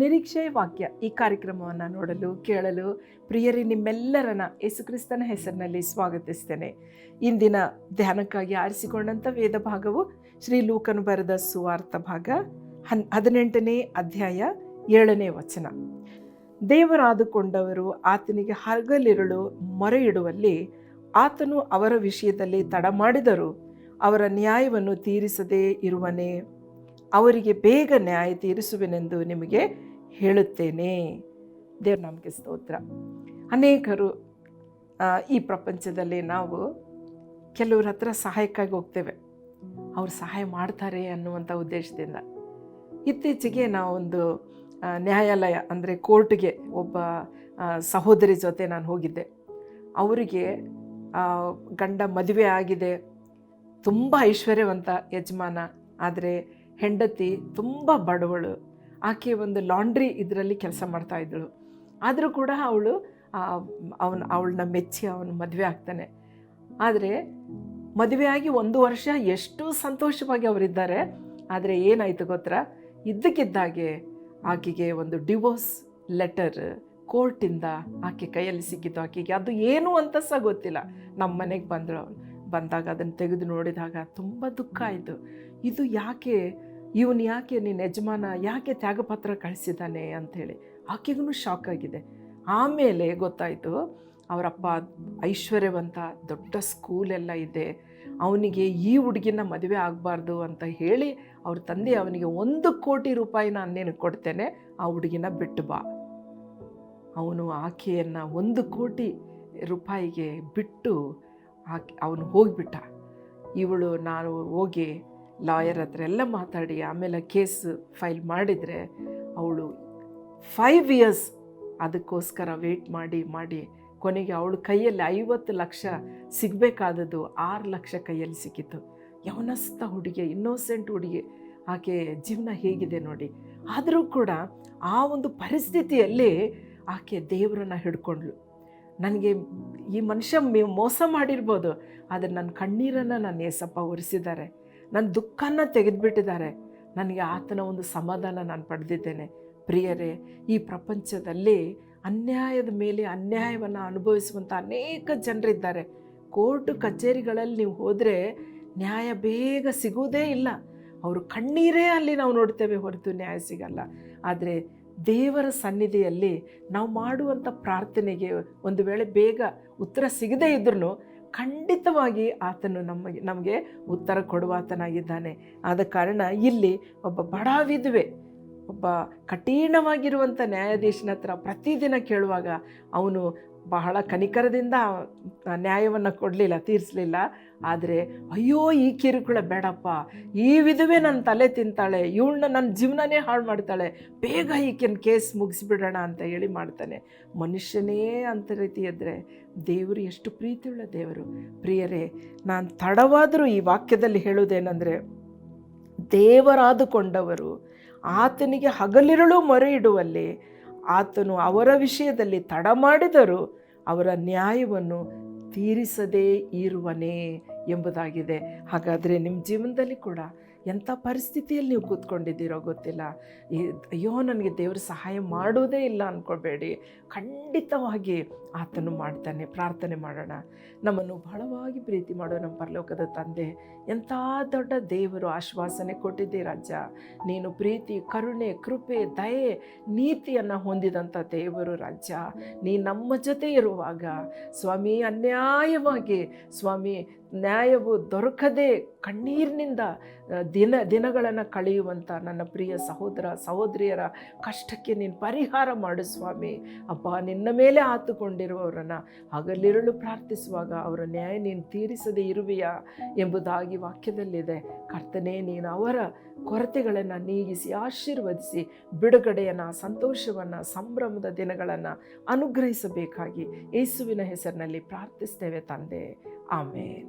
ನಿರೀಕ್ಷೆ ವಾಕ್ಯ ಈ ಕಾರ್ಯಕ್ರಮವನ್ನು ನೋಡಲು, ಕೇಳಲು ಪ್ರಿಯರಿ ನಿಮ್ಮೆಲ್ಲರನ್ನ ಯೇಸುಕ್ರಿಸ್ತನ ಹೆಸರಿನಲ್ಲಿ ಸ್ವಾಗತಿಸ್ತೇನೆ. ಇಂದಿನ ಧ್ಯಾನಕ್ಕಾಗಿ ಆರಿಸಿಕೊಂಡಂಥ ವೇದ ಭಾಗವು ಶ್ರೀ ಲೂಕನು ಬರೆದ ಸುವಾರ್ಥ ಭಾಗ ಹನ್, ಹದಿನೆಂಟನೇ ಅಧ್ಯಾಯ ಏಳನೇ ವಚನ. ದೇವರಾದುಕೊಂಡವರು ಆತನಿಗೆ ಹಗಲಿರುಳು ಮೊರೆ ಇಡುವಲ್ಲಿ ಆತನು ಅವರ ವಿಷಯದಲ್ಲಿ ತಡ ಮಾಡಿದರು ಅವರ ನ್ಯಾಯವನ್ನು ತೀರಿಸದೇ ಇರುವನೇ. ಅವರಿಗೆ ಬೇಗ ನ್ಯಾಯ ತೀರಿಸುವೆನೆಂದು ನಿಮಗೆ ಹೇಳುತ್ತೇನೆ. ದೇವ್ರ ನಮಗೆ ಸ್ತೋತ್ರ. ಅನೇಕರು ಈ ಪ್ರಪಂಚದಲ್ಲಿ ನಾವು ಕೆಲವ್ರ ಹತ್ರ ಸಹಾಯಕ್ಕಾಗಿ ಹೋಗ್ತೇವೆ. ಅವ್ರು ಸಹಾಯ ಮಾಡ್ತಾರೆ ಅನ್ನುವಂಥ ಉದ್ದೇಶದಿಂದ. ಇತ್ತೀಚೆಗೆ ನಾವೊಂದು ನ್ಯಾಯಾಲಯ ಅಂದರೆ ಕೋರ್ಟ್ಗೆ ಒಬ್ಬ ಸಹೋದರಿ ಜೊತೆ ನಾನು ಹೋಗಿದ್ದೆ. ಅವರಿಗೆ ಗಂಡ ಮದುವೆ ಆಗಿದೆ. ತುಂಬ ಐಶ್ವರ್ಯವಂತ ಯಜಮಾನ. ಆದರೆ ಹೆಂಡತಿ ತುಂಬ ಬಡವಳು. ಆಕೆ ಒಂದು ಲಾಂಡ್ರಿ ಇದರಲ್ಲಿ ಕೆಲಸ ಮಾಡ್ತಾ ಇದ್ದಳು. ಆದರೂ ಕೂಡ ಅವಳು ಅವನು, ಅವಳನ್ನ ಮೆಚ್ಚಿ ಅವನು ಮದುವೆ ಆಗ್ತಾನೆ. ಆದರೆ ಮದುವೆಯಾಗಿ ಒಂದು ವರ್ಷ ಎಷ್ಟು ಸಂತೋಷವಾಗಿ ಅವರಿದ್ದಾರೆ. ಆದರೆ ಏನಾಯಿತು ಗೊತ್ತಾ? ಇದ್ದಕ್ಕಿದ್ದಾಗೆ ಆಕೆಗೆ ಒಂದು ಡಿವೋರ್ಸ್ ಲೆಟರ್ ಕೋರ್ಟಿಂದ ಆಕೆ ಕೈಯಲ್ಲಿ ಸಿಕ್ಕಿತ್ತು ಆಕೆಗೆ ಅದು ಏನು ಅಂತ ಸಹ ಗೊತ್ತಿಲ್ಲ. ನಮ್ಮ ಮನೆಗೆ ಬಂದಳು ಬಂದಾಗ ಅದನ್ನು ತೆಗೆದು ನೋಡಿದಾಗ ತುಂಬ ದುಃಖ ಆಯಿತು. ಇದು ಯಾಕೆ ಇವನು ಯಾಕೆ ನಿನ್ನ ಯಜಮಾನ, ಯಾಕೆ ತ್ಯಾಗಪತ್ರ ಕಳಿಸಿದ್ದಾನೆ ಅಂಥೇಳಿ. ಆಕೆಗೂ ಶಾಕ್ ಆಗಿದೆ. ಆಮೇಲೆ ಗೊತ್ತಾಯಿತು, ಅವರಪ್ಪ ಐಶ್ವರ್ಯವಂತ ದೊಡ್ಡ ಸ್ಕೂಲೆಲ್ಲ ಇದೆ. ಅವನಿಗೆ ಈ ಹುಡುಗಿನ ಮದುವೆ ಆಗಬಾರ್ದು ಅಂತ ಹೇಳಿ ಅವ್ರ ತಂದೆ ಅವನಿಗೆ ಒಂದು ಕೋಟಿ ರೂಪಾಯಿ ನಾನು ಕೊಡ್ತೇನೆ, ಆ ಹುಡುಗಿನ ಬಿಟ್ಟು ಬಾ. ಅವನು ಆಕೆಯನ್ನು ಒಂದು ಕೋಟಿ ರೂಪಾಯಿಗೆ ಬಿಟ್ಟು ಆಕೆ, ಅವನು ಹೋಗಿಬಿಟ್ಟ. ಇವಳು ನಾನು ಹೋಗಿ ಲಾಯರ್ ಹತ್ರ ಎಲ್ಲ ಮಾತಾಡಿ ಆಮೇಲೆ ಕೇಸ್ ಫೈಲ್ ಮಾಡಿದರೆ ಅವಳು ಫೈವ್ ಇಯರ್ಸ್ ಅದಕ್ಕೋಸ್ಕರ ವೆಯ್ಟ್ ಮಾಡಿ ಮಾಡಿ. ಕೊನೆಗೆ ಅವಳ ಕೈಯಲ್ಲಿ ಐವತ್ತು ಲಕ್ಷ ಸಿಗಬೇಕಾದದ್ದು ಆರು ಲಕ್ಷ ಕೈಯಲ್ಲಿ ಸಿಕ್ಕಿತು ಯವನಸ್ಥ ಹುಡುಗಿ ಇನ್ನೋಸೆಂಟ್ ಹುಡುಗಿ. ಆಕೆ ಜೀವನ ಹೇಗಿದೆ ನೋಡಿ. ಆದರೂ ಕೂಡ ಆ ಒಂದು ಪರಿಸ್ಥಿತಿಯಲ್ಲಿ ಆಕೆ ದೇವರನ್ನ ಹಿಡ್ಕೊಂಡ್ಳು. ನನಗೆ ಈ ಮನುಷ್ಯ ಮೆ- ಮೋಸ ಮಾಡಿರ್ಬೋದು ಆದರೆ ನನ್ನ ಕಣ್ಣೀರನ್ನು ನಾನು ಏಸಪ್ಪ ಒರೆಸಿದ್ದಾರೆ. ನನ್ನ ದುಃಖನ ತೆಗೆದುಬಿಟ್ಟಿದ್ದಾರೆ. ನನಗೆ ಆತನ ಒಂದು ಸಮಾಧಾನ ನಾನು ಪಡೆದಿದ್ದೇನೆ. ಪ್ರಿಯರೇ, ಈ ಪ್ರಪಂಚದಲ್ಲಿ ಅನ್ಯಾಯದ ಮೇಲೆ ಅನ್ಯಾಯವನ್ನು ಅನುಭವಿಸುವಂಥ ಅನೇಕ ಜನರಿದ್ದಾರೆ. ಕೋರ್ಟ್ ಕಚೇರಿಗಳಲ್ಲಿ ನೀವು ಹೋದರೆ ನ್ಯಾಯ ಬೇಗ ಸಿಗುವುದೇ ಇಲ್ಲ. ಅವರು ಕಣ್ಣೀರೇ ಅಲ್ಲಿ ನಾವು ನೋಡ್ತೇವೆ ಹೊರತು ನ್ಯಾಯ ಸಿಗಲ್ಲ. ಆದರೆ ದೇವರ ಸನ್ನಿಧಿಯಲ್ಲಿ ನಾವು ಮಾಡುವಂಥ ಪ್ರಾರ್ಥನೆಗೆ ಒಂದು ವೇಳೆ ಬೇಗ ಉತ್ತರ ಸಿಗದೇ ಇದ್ರೂ ಖಂಡಿತವಾಗಿ ಆತನು ನಮಗೆ ನಮಗೆ ಉತ್ತರ ಕೊಡುವಾತನಾಗಿದ್ದಾನೆ ಆದ ಕಾರಣ ಇಲ್ಲಿ ಒಬ್ಬ ಬಡ ವಿಧವೆ, ಒಬ್ಬ ಕಠಿಣವಾಗಿರುವಂಥ ನ್ಯಾಯಾಧೀಶನ ಹತ್ರ ಪ್ರತಿದಿನ ಕೇಳುವಾಗ ಅವನು ಬಹಳ ಕನಿಕರದಿಂದ ನ್ಯಾಯವನ್ನು ಕೊಡಲಿಲ್ಲ, ತೀರಿಸಲಿಲ್ಲ. ಆದರೆ, ಅಯ್ಯೋ, ಈ ಕಿರುಕುಳ ಬೇಡಪ್ಪ. ಈ ವಿಧವೇ ನನ್ನ ತಲೆ ತಿಂತಾಳೆ. ಇವಳನ್ನ ನನ್ನ ಜೀವನನೇ ಹಾಳು ಮಾಡ್ತಾಳೆ. ಬೇಗ ಈಕೆನ ಕೇಸ್ ಮುಗಿಸ್ಬಿಡೋಣ ಅಂತ ಹೇಳಿ ಮಾಡ್ತಾನೆ. ಮನುಷ್ಯನೇ ಅಂತ ರೀತಿ ಇದ್ದರೆ ದೇವರು ಎಷ್ಟು ಪ್ರೀತಿಯುಳ್ಳ ದೇವರು. ಪ್ರಿಯರೇ, ನಾನು ತಡವಾದರೂ ಈ ವಾಕ್ಯದಲ್ಲಿ ಹೇಳುವುದೇನೆಂದರೆ, ದೇವರಾದುಕೊಂಡವರು ಆತನಿಗೆ ಹಗಲಿರುಳು ಮೊರೆ ಇಡುವಲ್ಲಿ ಆತನು ಅವರ ವಿಷಯದಲ್ಲಿ ತಡ ಮಾಡಿದರೂ ಅವರ ನ್ಯಾಯವನ್ನು ತೀರಿಸದೇ ಇರುವನೇ ಎಂಬುದಾಗಿದೆ. ಹಾಗಾದರೆ ನಿಮ್ಮ ಜೀವನದಲ್ಲಿ ಕೂಡ ಎಂಥ ಪರಿಸ್ಥಿತಿಯಲ್ಲಿ ನೀವು ಕೂತ್ಕೊಂಡಿದ್ದೀರೋ ಗೊತ್ತಿಲ್ಲ. ಅಯ್ಯೋ, ನನಗೆ ದೇವರು ಸಹಾಯ ಮಾಡೋದೇ ಇಲ್ಲ ಅಂದ್ಕೊಳ್ಬೇಡಿ ಖಂಡಿತವಾಗಿ ಆತನು ಮಾಡ್ತಾನೆ. ಪ್ರಾರ್ಥನೆ ಮಾಡೋಣ. ನಮ್ಮನ್ನು ಬಹಳವಾಗಿ ಪ್ರೀತಿ ಮಾಡೋ ನಮ್ಮ ಪರಲೋಕದ ತಂದೆ ಎಂಥ ದೊಡ್ಡ ದೇವರು ಆಶ್ವಾಸನೆ ಕೊಟ್ಟಿದ್ದೆ ರಾಜ ನೀನು ಪ್ರೀತಿ, ಕರುಣೆ, ಕೃಪೆ, ದಯೆ, ನೀತಿಯನ್ನು ಹೊಂದಿದಂಥ ದೇವರು ರಾಜ್ಯ. ನೀ ನಮ್ಮ ಜೊತೆ ಇರುವಾಗ ಸ್ವಾಮಿ, ಅನ್ಯಾಯವಾಗಿ ಸ್ವಾಮಿ, ನ್ಯಾಯವು ದೊರಕದೆ ಕಣ್ಣೀರಿನಿಂದ ದಿನ ದಿನಗಳನ್ನು ಕಳೆಯುವಂಥ ನನ್ನ ಪ್ರಿಯ ಸಹೋದರ ಸಹೋದರಿಯರ ಕಷ್ಟಕ್ಕೆ ನೀನು ಪರಿಹಾರ ಮಾಡು ಸ್ವಾಮಿ. ಅಪ್ಪ ನಿನ್ನ ಮೇಲೆ ಆತುಕೊಂಡಿರುವವರನ್ನು ಹಗಲಿರುಳು ಪ್ರಾರ್ಥಿಸುವಾಗ ಅವರ ನ್ಯಾಯ ನೀನು ತೀರಿಸದೇ ಇರುವೆಯಾ ಎಂಬುದಾಗಿ ವಾಕ್ಯದಲ್ಲಿದೆ. ಕರ್ತನೆ, ನೀನು ಅವರ ಕೊರತೆಗಳನ್ನು ನೀಗಿಸಿ, ಆಶೀರ್ವದಿಸಿ, ಬಿಡುಗಡೆಯನ್ನು, ಸಂತೋಷವನ್ನು, ಸಂಭ್ರಮದ ದಿನಗಳನ್ನು ಅನುಗ್ರಹಿಸಬೇಕಾಗಿ ಯೇಸುವಿನ ಹೆಸರಿನಲ್ಲಿ ಪ್ರಾರ್ಥಿಸ್ತೇವೆ ತಂದೆ. ಆಮೇನ್.